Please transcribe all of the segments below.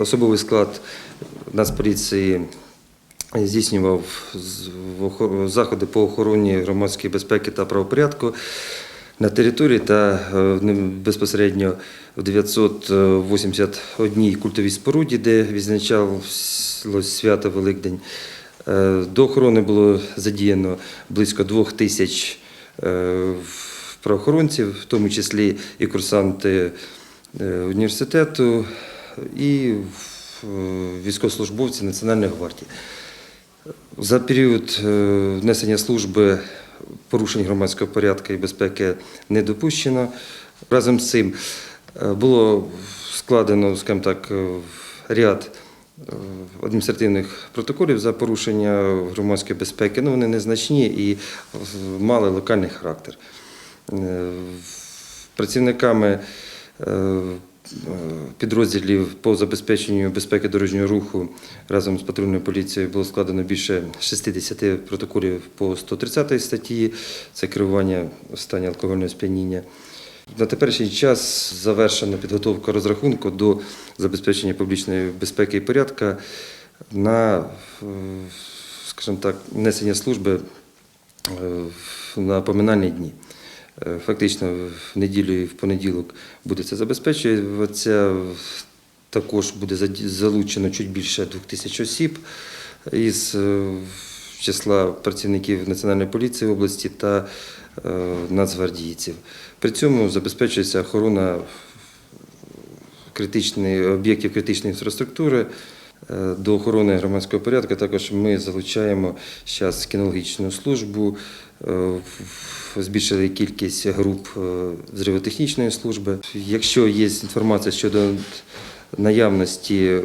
особовий склад Нацполіції здійснював заходи по охороні громадської безпеки та правопорядку на території та е, безпосередньо в 981 культовій споруді, де відзначалось свято Великдень. Е, До охорони було задіяно близько двох тисяч е, правоохоронців, в тому числі і курсанти університету, і е, військовослужбовці Національної гвардії. За період е, несення служби порушень громадського порядку і безпеки не допущено. Разом з цим е, було складено, скажімо так, ряд адміністративних протоколів за порушення громадської безпеки. Ну, вони незначні і мали локальний характер. Працівниками підрозділів по забезпеченню безпеки дорожнього руху разом з патрульною поліцією було складено більше 60 протоколів по 130 статті. Це керування в стані алкогольного сп'яніння. На теперішній час завершена підготовка розрахунку до забезпечення публічної безпеки і порядку на, скажімо так, несення служби е, на поминальні дні. Е, Фактично в неділю і в понеділок буде це забезпечуватися. Також буде залучено чуть більше двох тисяч осіб із е, числа працівників Національної поліції області та е, нацгвардійців. При цьому забезпечується охорона критичної об'єктів критичної інфраструктури. Е, До охорони громадського порядку також ми залучаємо зараз кінологічну службу, е, збільшили кількість груп е, взривотехнічної служби. Якщо є інформація щодо наявності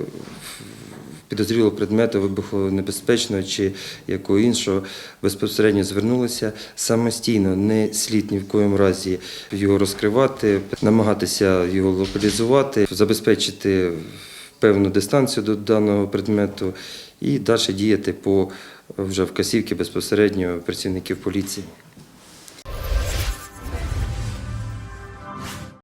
підозрілого предмету вибухонебезпечного чи якого іншого, безпосередньо звернулися самостійно, не слід ні в коєму разі його розкривати, намагатися його локалізувати, забезпечити певну дистанцію до даного предмету і далі діяти по вже вказівки безпосередньо працівників поліції.